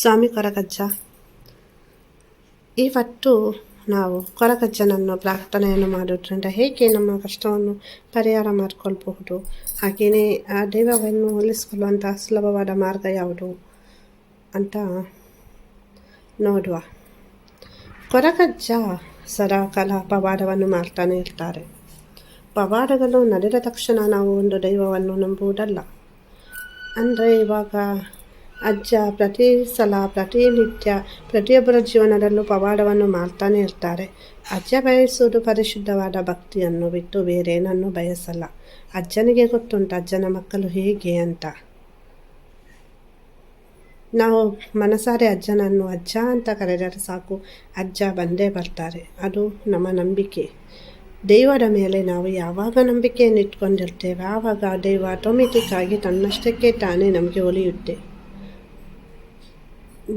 ಸ್ವಾಮಿ ಕೊರಗಜ್ಜ. ಇವತ್ತು ನಾವು ಕೊರಗಜ್ಜನನ್ನು ಪ್ರಾರ್ಥನೆಯನ್ನು ಮಾಡೋದ್ರಿಂದ ಹೇಗೆ ನಮ್ಮ ಕಷ್ಟವನ್ನು ಪರಿಹಾರ ಮಾಡಿಕೊಳ್ಬಹುದು, ಹಾಗೆಯೇ ಆ ದೈವವನ್ನು ಹೋಲಿಸಿಕೊಳ್ಳುವಂಥ ಸುಲಭವಾದ ಮಾರ್ಗ ಯಾವುದು ಅಂತ ನೋಡುವ. ಕೊರಗಜ್ಜ ಸದಾ ಕಾಲ ಪವಾಡವನ್ನು ಮಾಡ್ತಾನೆ ಇರ್ತಾರೆ. ಪವಾಡಗಳು ನಡೆದ ತಕ್ಷಣ ನಾವು ಒಂದು ದೈವವನ್ನು ನಂಬುವುದಲ್ಲ. ಅಂದರೆ ಇವಾಗ ಅಜ್ಜ ಪ್ರತಿ ಸಲ ಪ್ರತಿನಿತ್ಯ ಪ್ರತಿಯೊಬ್ಬರ ಜೀವನದಲ್ಲೂ ಪವಾಡವನ್ನು ಮಾಡ್ತಾನೆ ಇರ್ತಾರೆ. ಅಜ್ಜ ಬಯಸುವುದು ಪರಿಶುದ್ಧವಾದ ಭಕ್ತಿಯನ್ನು ಬಿಟ್ಟು ಬೇರೇನನ್ನು ಬಯಸಲ್ಲ. ಅಜ್ಜನಿಗೆ ಗೊತ್ತುಂಟು, ಅಜ್ಜನ ಮಕ್ಕಳು ಹೇಗೆ ಅಂತ. ನಾವು ಮನಸಾರೆ ಅಜ್ಜನನ್ನು ಅಜ್ಜ ಅಂತ ಕರೆದರೆ ಸಾಕು. ಅಜ್ಜ ಬಂದೇ ಬರ್ತಾರೆ. ಅದು ನಮ್ಮ ನಂಬಿಕೆ. ದೈವದ ಮೇಲೆ ನಾವು ಯಾವಾಗ ನಂಬಿಕೆಯನ್ನು ಇಟ್ಕೊಂಡಿರ್ತೇವೆ, ಆವಾಗ ದೈವ ಆಟೋಮೆಟಿಕ್ ಆಗಿ ತನ್ನಷ್ಟಕ್ಕೆ ತಾನೇ ನಮಗೆ ಒಲಿಯುತ್ತೆ.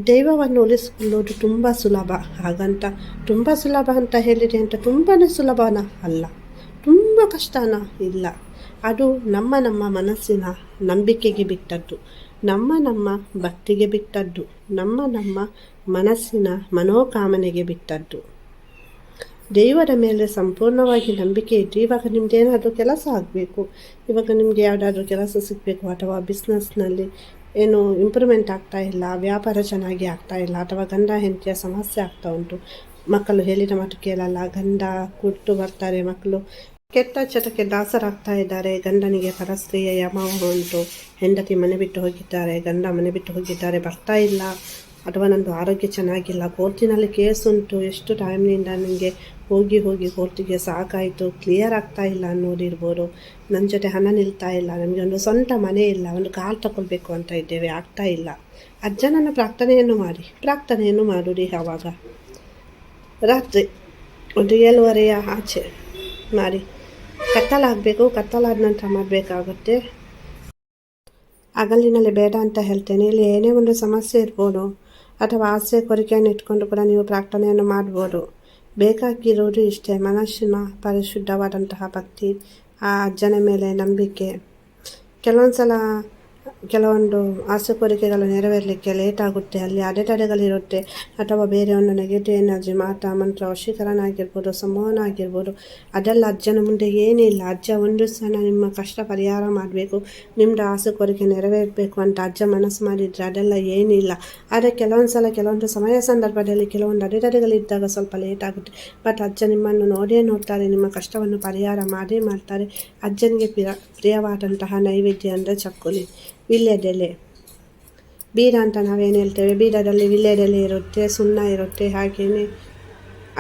ದೈವವನ್ನು ಉಳಿಸಿಕೊಳ್ಳೋದು ತುಂಬ ಸುಲಭ. ಹಾಗಂತ ತುಂಬ ಸುಲಭ ಅಂತ ಹೇಳಿದೆ ಅಂತ ತುಂಬಾ ಸುಲಭನ ಅಲ್ಲ. ತುಂಬ ಕಷ್ಟನ ಇಲ್ಲ. ಅದು ನಮ್ಮ ನಮ್ಮ ಮನಸ್ಸಿನ ನಂಬಿಕೆಗೆ ಬಿಟ್ಟದ್ದು. ನಮ್ಮ ನಮ್ಮ ಭಕ್ತಿಗೆ ಬಿಟ್ಟದ್ದು. ನಮ್ಮ ನಮ್ಮ ಮನಸ್ಸಿನ ಮನೋಕಾಮನೆಗೆ ಬಿಟ್ಟದ್ದು. ದೇವರ ಮೇಲೆ ಸಂಪೂರ್ಣವಾಗಿ ನಂಬಿಕೆ ಇಟ್ಟು ಇವಾಗ ನಿಮ್ದು ಏನಾದರೂ ಕೆಲಸ ಆಗಬೇಕು. ಇವಾಗ ನಿಮಗೆ ಯಾವುದಾದ್ರೂ ಕೆಲಸ ಸಿಗಬೇಕು ಅಥವಾ ಬಿಸ್ನೆಸ್ನಲ್ಲಿ ಏನು ಇಂಪ್ರೂವ್ಮೆಂಟ್ ಆಗ್ತಾ ಇಲ್ಲ, ವ್ಯಾಪಾರ ಚೆನ್ನಾಗಿ ಆಗ್ತಾ ಇಲ್ಲ ಅಥವಾ ಗಂಡ ಹೆಂಡತಿಯ ಸಮಸ್ಯೆ ಆಗ್ತಾ ಉಂಟು. ಮಕ್ಕಳು ಹೇಳಿದ ಮಾತು ಕೇಳಲ್ಲ, ಗಂಡ ಕುಟ್ಟು ಬರ್ತಾರೆ ಮಕ್ಕಳು. ಕೆಟ್ಟ ಚಟಕ್ಕೆ ದಾಸರಾಗ್ತಾ ಇದ್ದಾರೆ, ಗಂಡನಿಗೆ ಪರಸ್ತ್ರೀಯ ಯಮ ಉಂಟು. ಹೆಂಡತಿ ಮನೆ ಬಿಟ್ಟು ಹೋಗಿದ್ದಾರೆ, ಗಂಡ ಮನೆ ಬಿಟ್ಟು ಹೋಗಿದ್ದಾರೆ, ಬರ್ತಾ ಇಲ್ಲ. ಅಥವಾ ನನ್ನದು ಆರೋಗ್ಯ ಚೆನ್ನಾಗಿಲ್ಲ, ಕೋರ್ಟಿನಲ್ಲಿ ಕೇಸ್ ಉಂಟು, ಎಷ್ಟು ಟೈಮ್ನಿಂದ ನನಗೆ ಹೋಗಿ ಹೋಗಿ ಕೋರ್ಟಿಗೆ ಸಾಕಾಯಿತು ಕ್ಲಿಯರ್ ಆಗ್ತಾ ಇಲ್ಲ ಅನ್ನೋದಿರ್ಬೋದು. ನನ್ನ ಜೊತೆ ಹಣ ನಿಲ್ತಾ ಇಲ್ಲ ನಮಗೆ ಒಂದು ಸ್ವಂತ ಮನೆ ಇಲ್ಲ, ಒಂದು ಕಾರ್ ತಗೊಳ್ಬೇಕು ಅಂತ ಇದ್ದೇವೆ, ಆಗ್ತಾ ಇಲ್ಲ. ಅಜ್ಜನನ್ನು ಪ್ರಾರ್ಥನೆಯನ್ನು ಮಾಡಿ, ಪ್ರಾರ್ಥನೆಯನ್ನು ಮಾಡುಡಿ ಆವಾಗ. ರಾತ್ರಿ ಒಂದು ಏಳುವರೆಯ ಆಚೆ ಮಾಡಿ ಕತ್ತಲಾಗಬೇಕು ಕತ್ತಲಾದ ನಂತರ ಮಾಡಬೇಕಾಗುತ್ತೆ. ಹಗಲಿನಲ್ಲಿ ಬೇಡ ಅಂತ ಹೇಳ್ತೇನೆ, ಇಲ್ಲಿ ಏನೇ ಒಂದು ಸಮಸ್ಯೆ ಇರ್ಬೋದು ಅಥವಾ ಆಸೆ ಕೋರಿಕೆಯನ್ನು ಇಟ್ಕೊಂಡು ಕೂಡ ನೀವು ಪ್ರಾರ್ಥನೆಯನ್ನು ಮಾಡ್ಬೋದು. ಬೇಕಾಗಿರೋದು ಇಷ್ಟೇ. ಮನಸ್ಸಿನ ಪರಿಶುದ್ಧವಾದಂತಹ ಭಕ್ತಿ, ಆ ಅಜ್ಜನ ಮೇಲೆ ನಂಬಿಕೆ. ಕೆಲವೊಂದು ಸಲ ಕೆಲವೊಂದು ಆಸೆ ಕೋರಿಕೆಗಳು ನೆರವೇರಲಿಕ್ಕೆ ಲೇಟ್ ಆಗುತ್ತೆ. ಅಲ್ಲಿ ಅಡೆತಡೆಗಳಿರುತ್ತೆ ಅಥವಾ ಬೇರೆ ಒಂದು ನೆಗೆಟಿವ್ ಎನರ್ಜಿ ಮಾಟ ಮಂತ್ರ, ವಶೀಕರಣ ಆಗಿರ್ಬೋದು, ಸಂವಹನ ಆಗಿರ್ಬೋದು. ಅದೆಲ್ಲ ಅಜ್ಜನ ಮುಂದೆ ಏನಿಲ್ಲ. ಅಜ್ಜ ಒಂದು ಸಲ ನಿಮ್ಮ ಕಷ್ಟ ಪರಿಹಾರ ಮಾಡಬೇಕು ನಿಮ್ಮದು ಆಸೆ ಕೋರಿಕೆ ನೆರವೇರಬೇಕು ಅಂತ ಅಜ್ಜ ಮನಸ್ಸು ಮಾಡಿದರೆ ಅದೆಲ್ಲ ಏನಿಲ್ಲ. ಆದರೆ ಕೆಲವೊಂದು ಸಲ ಕೆಲವೊಂದು ಸಮಯ ಸಂದರ್ಭದಲ್ಲಿ ಕೆಲವೊಂದು ಅಡೆತಡೆಗಳಿದ್ದಾಗ ಸ್ವಲ್ಪ ಲೇಟ್ ಆಗುತ್ತೆ. ಬಟ್ ಅಜ್ಜ ನಿಮ್ಮನ್ನು ನೋಡೇ ನೋಡ್ತಾರೆ, ನಿಮ್ಮ ಕಷ್ಟವನ್ನು ಪರಿಹಾರ ಮಾಡೇ ಮಾಡ್ತಾರೆ. ಅಜ್ಜನಿಗೆ ಪ್ರಿಯ, ಪ್ರಿಯವಾದಂತಹ ನೈವೇದ್ಯ ಅಂದರೆ ಚಕ್ಕುಲಿ. ವಿಳ್ಯದೆಲೆ ಬೀಡ ಅಂತ ನಾವೇನು ಹೇಳ್ತೇವೆ? ಬೀಡದಲ್ಲಿ ವಿಳ್ಯದೆಲೆ ಇರುತ್ತೆ, ಸುಣ್ಣ ಇರುತ್ತೆ ಹಾಗೆಯೇ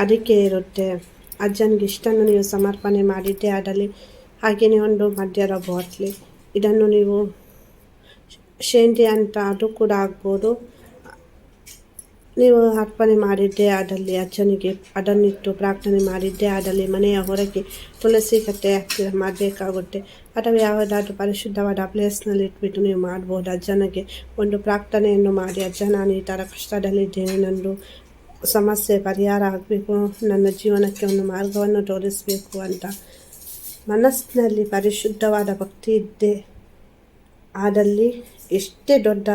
ಅದಕ್ಕೆ ಇರುತ್ತೆ. ಅಜ್ಜನಿಗೆ ಇಷ್ಟನ್ನು ನೀವು ಸಮರ್ಪಣೆ ಮಾಡಿದ್ದೆ ಅದರಲ್ಲಿ ಹಾಗೆಯೇ ಒಂದು ಮದ್ಯದ ಬಾಟ್ಲಿ. ಇದನ್ನು ನೀವು ಶೇಂದಿ ಅಂತ ಅದು ಕೂಡ ಆಗ್ಬೋದು ನೀವು ಅರ್ಪಣೆ ಮಾಡಿದ್ದೆ ಅದರಲ್ಲಿ ಅಜ್ಜನಿಗೆ ಅದನ್ನಿಟ್ಟು ಪ್ರಾರ್ಥನೆ ಮಾಡಿದ್ದೆ ಅದರಲ್ಲಿ ಮನೆಯ ಹೊರಗೆ ತುಳಸಿ ಕಟ್ಟೆ ಹತ್ತಿರ ಮಾಡಬೇಕಾಗುತ್ತೆ. ಅಥವಾ ಯಾವುದಾದ್ರೂ ಪರಿಶುದ್ಧವಾದ ಪ್ಲೇಸ್ನಲ್ಲಿ ಇಟ್ಬಿಟ್ಟು ನೀವು ಮಾಡ್ಬೋದು. ಅಜ್ಜನಿಗೆ ಒಂದು ಪ್ರಾರ್ಥನೆಯನ್ನು ಮಾಡಿ, ಅಜ್ಜ, ನಾನು ಈ ಥರ ಕಷ್ಟದಲ್ಲಿದ್ದೇನೆ. ನಂದು ಸಮಸ್ಯೆ ಪರಿಹಾರ ಆಗಬೇಕು. ನನ್ನ ಜೀವನಕ್ಕೆ ಒಂದು ಮಾರ್ಗವನ್ನು ತೋರಿಸಬೇಕು ಅಂತ ಮನಸ್ಸಿನಲ್ಲಿ ಪರಿಶುದ್ಧವಾದ ಭಕ್ತಿ ಇದ್ದೆ, ಆದಲ್ಲಿ ಎಷ್ಟೇ ದೊಡ್ಡ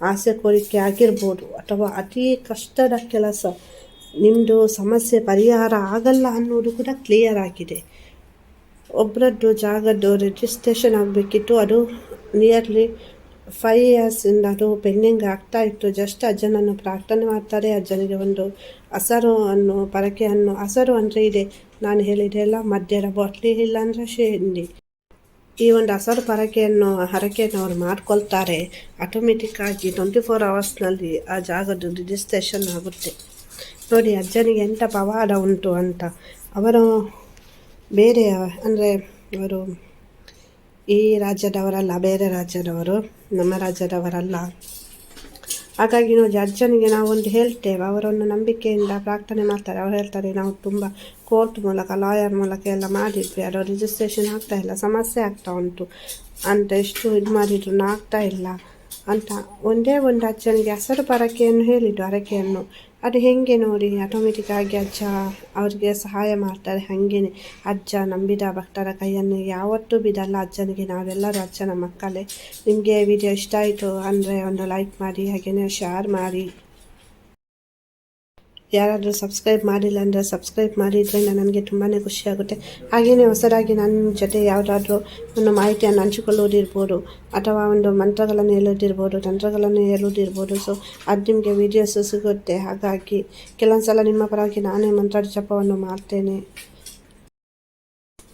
ಆಸೆ ಕೋರಿಕೆ ಆಗಿರ್ಬೋದು ಅಥವಾ ಅತಿ ಕಷ್ಟದ ಕೆಲಸ ನಿಮ್ಮದು ಸಮಸ್ಯೆ ಪರಿಹಾರ ಆಗಲ್ಲ ಅನ್ನೋದು ಕೂಡ ಕ್ಲಿಯರ್ ಆಗಿದೆ. ಒಬ್ಬರದ್ದು ಜಾಗದ್ದು ರಿಜಿಸ್ಟ್ರೇಷನ್ ಆಗಬೇಕಿತ್ತು, ಅದು ನಿಯರ್ಲಿ ಫೈವ್ ಇಯರ್ಸಿಂದ ಅದು ಪೆಂಡಿಂಗ್ ಆಗ್ತಾ ಇತ್ತು. ಜಸ್ಟ್ ಅಜ್ಜನನ್ನು ಪ್ರಾರ್ಥನೆ ಮಾಡ್ತಾರೆ, ಅಜ್ಜನಿಗೆ ಒಂದು ಹಸರು ಅನ್ನು ಪರಕೆ ಅನ್ನು ಹಸರು ಅಂದರೆ ಇದೆ. ನಾನು ಹೇಳಿದೆ ಅಲ್ಲ ಮದ್ಯದ ಬಾಟ್ಲಿ ಇಲ್ಲಾಂದರೆ ಶೇಂಡಿ ಈ ಒಂದು ಹಸರು ಪರಕೆಯನ್ನು ಹರಕೆಯನ್ನು ಅವರು ಮಾಡ್ಕೊಳ್ತಾರೆ. ಆಟೋಮೆಟಿಕ್ಕಾಗಿ ಟ್ವೆಂಟಿ ಫೋರ್ ಅವರ್ಸ್ನಲ್ಲಿ ಆ ಜಾಗದ ರಿಜಿಸ್ಟ್ರೇಷನ್ ಆಗುತ್ತೆ. ನೋಡಿ, ಅಜ್ಜನಿಗೆ ಎಂಥ ಪವಾಡ ಉಂಟು ಅಂತ. ಅವರು ಬೇರೆ, ಅಂದರೆ ಅವರು ಈ ರಾಜ್ಯದವರಲ್ಲ, ಬೇರೆ ರಾಜ್ಯದವರು, ನಮ್ಮ ರಾಜ್ಯದವರಲ್ಲ. ಹಾಗಾಗಿ ನೋಡಿ, ಅಜ್ಜನಿಗೆ ನಾವು ಒಂದು ಹೇಳ್ತೇವೆ. ಅವರನ್ನು ನಂಬಿಕೆಯಿಂದ ಪ್ರಾರ್ಥನೆ ಮಾಡ್ತಾರೆ. ಅವ್ರು ಹೇಳ್ತಾರೆ, ನಾವು ತುಂಬ ಕೋರ್ಟ್ ಮೂಲಕ ಲಾಯರ್ ಮೂಲಕ ಎಲ್ಲ ಮಾಡಿದ್ವಿ. ಅದು ರಿಜಿಸ್ಟ್ರೇಷನ್ ಆಗ್ತಾ ಇಲ್ಲ. ಸಮಸ್ಯೆ ಆಗ್ತಾ ಉಂಟು. ಅಂತ ಎಷ್ಟು ಇದು ಮಾಡಿದ್ರು ಆಗ್ತಾ ಇಲ್ಲ ಅಂತ ಒಂದೇ ಒಂದು ಅಜ್ಜನಿಗೆ ಹಸರು ಪರಕೆಯನ್ನು ಹೇಳಿದ್ದು ಹರಕೆಯನ್ನು ಅದು ಹೇಗೆ ನೋಡಿ ಆಟೋಮೆಟಿಕ್ಕಾಗಿ ಅಜ್ಜ ಅವರಿಗೆ ಸಹಾಯ ಮಾಡ್ತಾರೆ, ಹಾಗೇನೆ. ಅಜ್ಜ ನಂಬಿದ ಭಕ್ತರ ಕೈಯನ್ನು ಯಾವತ್ತೂ ಬಿಡಲ್ಲ. ಅಜ್ಜನಿಗೆ ನಾವೆಲ್ಲರೂ ಅಜ್ಜನ ಮಕ್ಕಳೇ. ನಿಮಗೆ ವಿಡಿಯೋ ಇಷ್ಟ ಆಯಿತು ಅಂದರೆ ಒಂದು ಲೈಕ್ ಮಾಡಿ ಹಾಗೆಯೇ ಶೇರ್ ಮಾಡಿ. ಯಾರಾದರೂ ಸಬ್ಸ್ಕ್ರೈಬ್ ಮಾಡಿಲ್ಲ ಅಂದರೆ ಸಬ್ಸ್ಕ್ರೈಬ್ ಮಾಡಿದ್ರಿಂದ ನನಗೆ ತುಂಬಾ ಖುಷಿಯಾಗುತ್ತೆ ಹಾಗೆಯೇ ಹೊಸದಾಗಿ ನನ್ನ ಜೊತೆ ಯಾವುದಾದ್ರೂ ಒಂದು ಮಾಹಿತಿಯನ್ನು ಹಂಚಿಕೊಳ್ಳುವುದಿರ್ಬೋದು ಅಥವಾ ಒಂದು ಮಂತ್ರಗಳನ್ನು ಹೇಳೋದಿರ್ಬೋದು, ತಂತ್ರಗಳನ್ನು ಹೇಳೋದಿರ್ಬೋದು ಸೊ ಅದು ನಿಮಗೆ ವೀಡಿಯೋಸು ಸಿಗುತ್ತೆ. ಹಾಗಾಗಿ ಕೆಲವೊಂದು ಸಲ ನಿಮ್ಮ ಪರವಾಗಿ ನಾನೇ ಮಂತ್ರ ಜಪವನ್ನು ಮಾಡ್ತೇನೆ.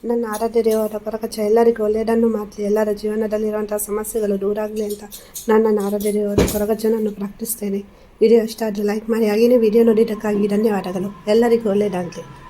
ನನ್ನ ಆರಾಧ್ಯ ದೇವರ ಪರಕಚ ಎಲ್ಲರಿಗೂ ಒಳ್ಳೆಯದನ್ನು ಮಾಡಲಿ. ಎಲ್ಲರ ಜೀವನದಲ್ಲಿರುವಂಥ ಸಮಸ್ಯೆಗಳು ದೂರ ಆಗಲಿ ಅಂತ ನಾನು ನನ್ನ ಆರಾಧ್ಯ ದೇವರ ಕೊರಗಜ್ಜನನ್ನು ಪ್ರಾರ್ಥಿಸ್ತೇನೆ. ವಿಡಿಯೋ ಇಷ್ಟ ಆದರೆ ಲೈಕ್ ಮಾಡಿ. ಹಾಗೆಯೇ ವಿಡಿಯೋ ನೋಡಿದ್ದಕ್ಕಾಗಿ ಧನ್ಯವಾದಗಳು. ಎಲ್ಲರಿಗೂ ಒಳ್ಳೆಯದಾಗಲಿ.